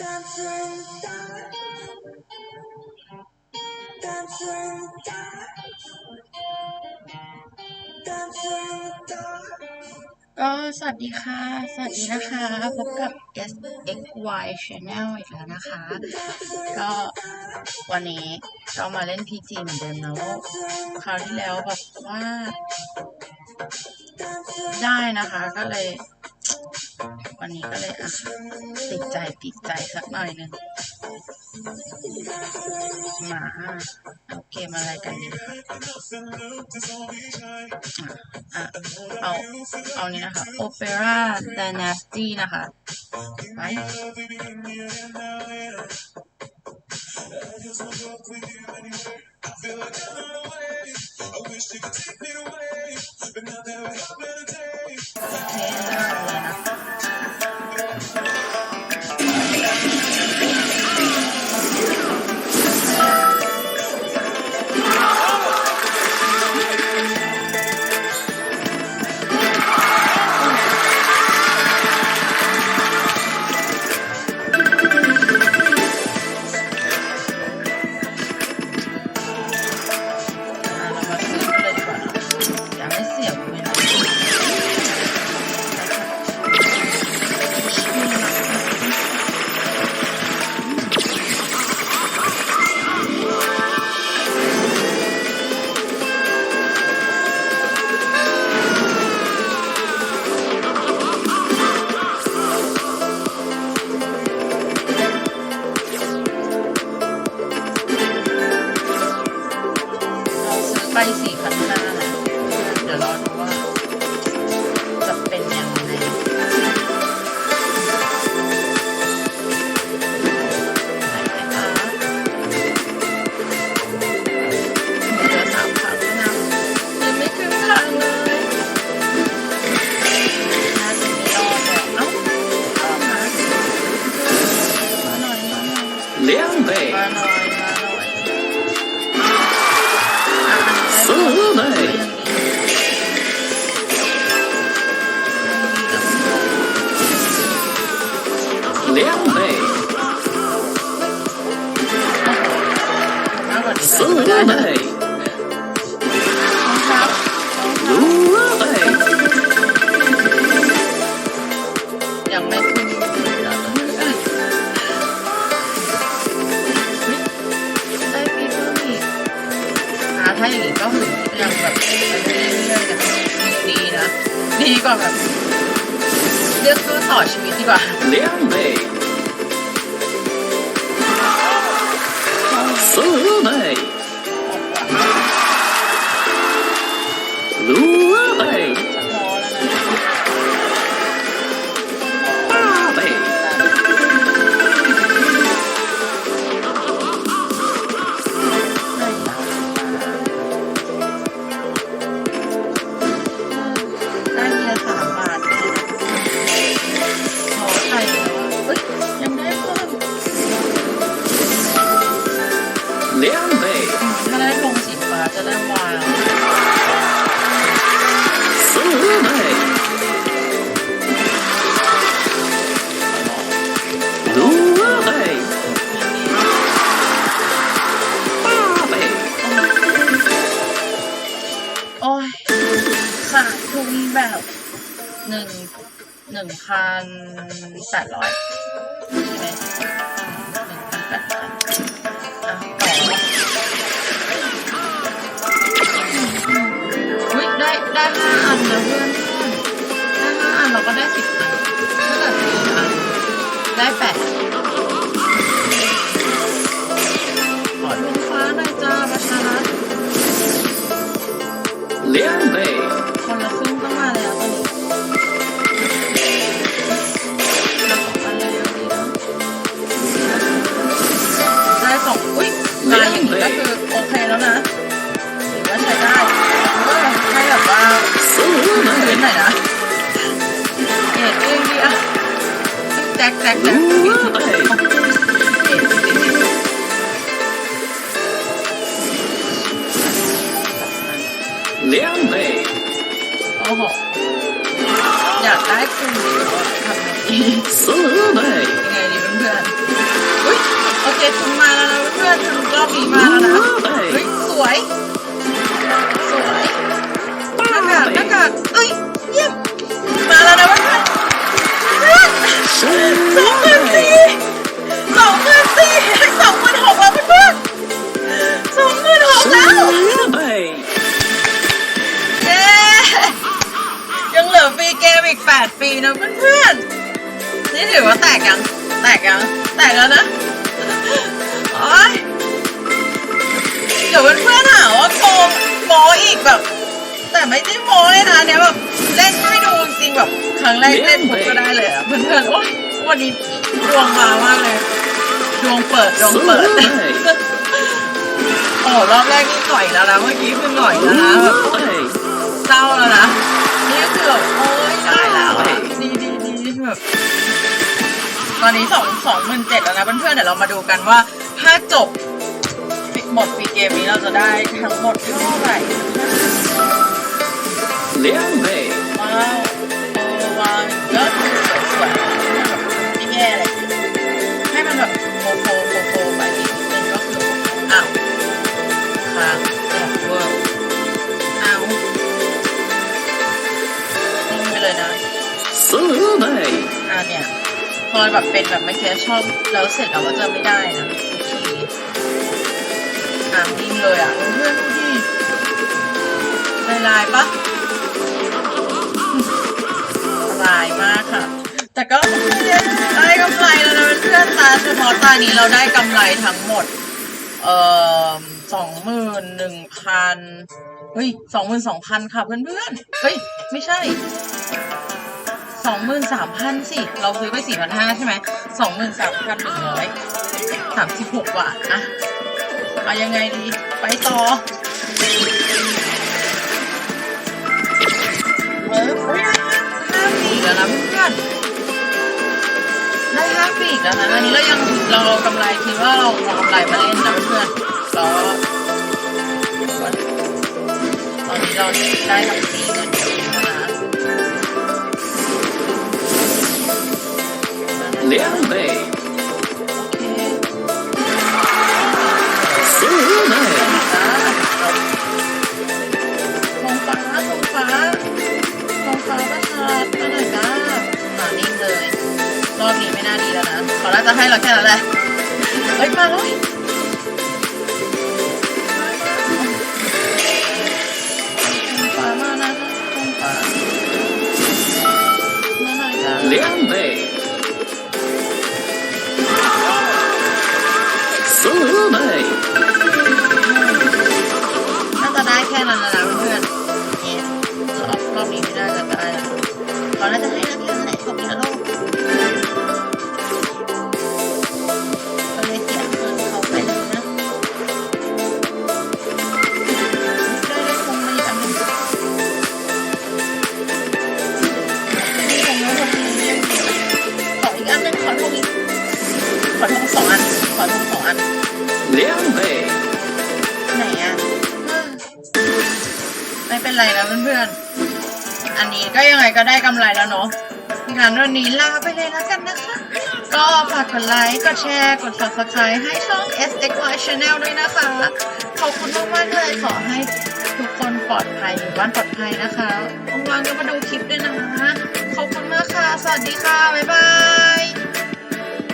ก็สวัสดีค่ะ สวัสดีนะคะ พบกับ S X Y Channel อีกแล้วนะคะ ก็วันนี้เรามาเล่น PG เหมือนเดิมนะว่าคราวที่แล้วแบบว่า ได้นะคะก็เลย วันนี้ก็เลยอะติดใจติดใจสักหน่อยหนึงมาเอาเกมอะไรกันดีคะอะอะเอาเอานี้นะคะ Opera Dynasty นะคะไปโอเค Julia ยยังไม่ได้ปีเอีกนะถ้าอย่างนี้ก็คือยังแบบไปเรื่อยๆนะดีนะ ดีกว่าแบบ เลือกข้อสอนชีวิตดีกว่าเลี้ยงเดสู้ ขาดทุนแบบหนึ่งหนึ่งพันแปดร้อยใช่ไหมหนึ่งพันแปดพันอะต่ออุ้ยได้ได้ห้าอันนะเพื่อนเพื่อนได้ห้าอันเราก็ได้สิบอันถ้าเกิดสี่อันได้แปด 两倍、 โอ้โหอยากได้คุณทำไงดี 四倍、 ยังไงดีมัน เพื่อนๆอุ้ยโอเคทุนมาแล้วนะเพื่อนๆทุนรอบนี้มาแล้วนะเฮ้ยสวย สวยหน้ากากหน้ากากเอ้ยเยี่ยมมาแล้วนะเพื่อนๆเพื่อน สองหมื่นสี่สองหมื่นสี่สองหมื่นหกแล้วเพื่อนๆสองหมื่นหกแล้วเย้ยังเหลือฟรีเกมอีก8ปีนะเพื่อนๆนี่ถือว่าแตกยังแตกยังแตกแล้วนะโอ๊ยเดี๋ยวเพื่อนๆหาว่าโกงโมอีกแบบ แต่ไม่ได้โมเลยนะเนี่ยแบบเล่นไม่ดู ริงแบบครั้งแรกเล่นผมก็ได้เลยอะเพื่อนๆโอ๊วันนี้ดวงมามากเลย ดวงเปิดดวงเปิด โอ้รอบแรกนี่ต่อยแล้วนะเมื่อกี้คือหน่อยแล้วนะแบบเศร้าแล้วนะนี่ก็คือแบบโอ้ยได้แล้วดีดีดีแบบตอนนี้สองสองหมื่นเจ็ดแล้วนะเพื่อนๆเดี๋ยวเรามาดูกันว่า ถ้าจบหมดปีเกมนี้เราจะได้ทั้งหมดเท่าไหร่ Leão Rei. เนี่ยพอแบบเป็นแบบเมื่อกี้ชอบแล้วเสร็จแล้วก็จะไม่ได้นะทุกทีอ่านิ่งเลยอะเพื่อนดูดิลายลายปะลายมากค่ะ แต่ก็ได้กำไรแล้วนะเพื่อนตาเฉพาะตานี้เราได้กำไรทั้งหมด เอ่อสองหมื่นหนึ่งพันเฮ้ยสองหมื่นสองพันค่ะเพื่อนๆเฮ้ย ไม่ใช่ สองหมื่นสามพันสิ เราซื้อไปสี่พันห้าใช่ไหมสองหมื่นสามพันหนึ่งร้อยสามสิบหกบาทอะเอายังไงดี ไปต่อเออเฮ้ยได้ห้าปีกแล้วนะเพื่อนได้ห้าปีกแล้วนะอันนี้เรายังเรากำไรคิดว่าเราเอากำไรมาเล่นนะเพื่อนเราตอนนี้เราได้ทั้งปี Leandre. ไม่น่าจะได้แล้วเขาน่าจะให้เราแค่นั้นแหละขอบคุณนะลูกเลยเสียนเขาไปเลยนะได้ได้คงมาอีกอันหนึงนี่คงไม่พอดีขออีกอันนึงของอีกขอทงสองอัน ขอทงสองอันไหนอะ ไม่เป็นไรนะเพื่อนๆ อันนี้ก็ยังไงก็ได้กำไรแล้วเนาะงั้นวันนี้ลาไปเลยแล้วกันนะคะ ก็ฝากกดไลค์กดแชร์กด subscribe ให้ช่อง SXY Channel ด้วยนะคะ ขอบคุณมากๆเลยขอให้ทุกคนปลอดภัยอยู่บ้านปลอดภัยนะคะว่างๆก็มาดูคลิปด้วยนะขอบคุณมากค่ะ สวัสดีค่ะ บ๊ายบาย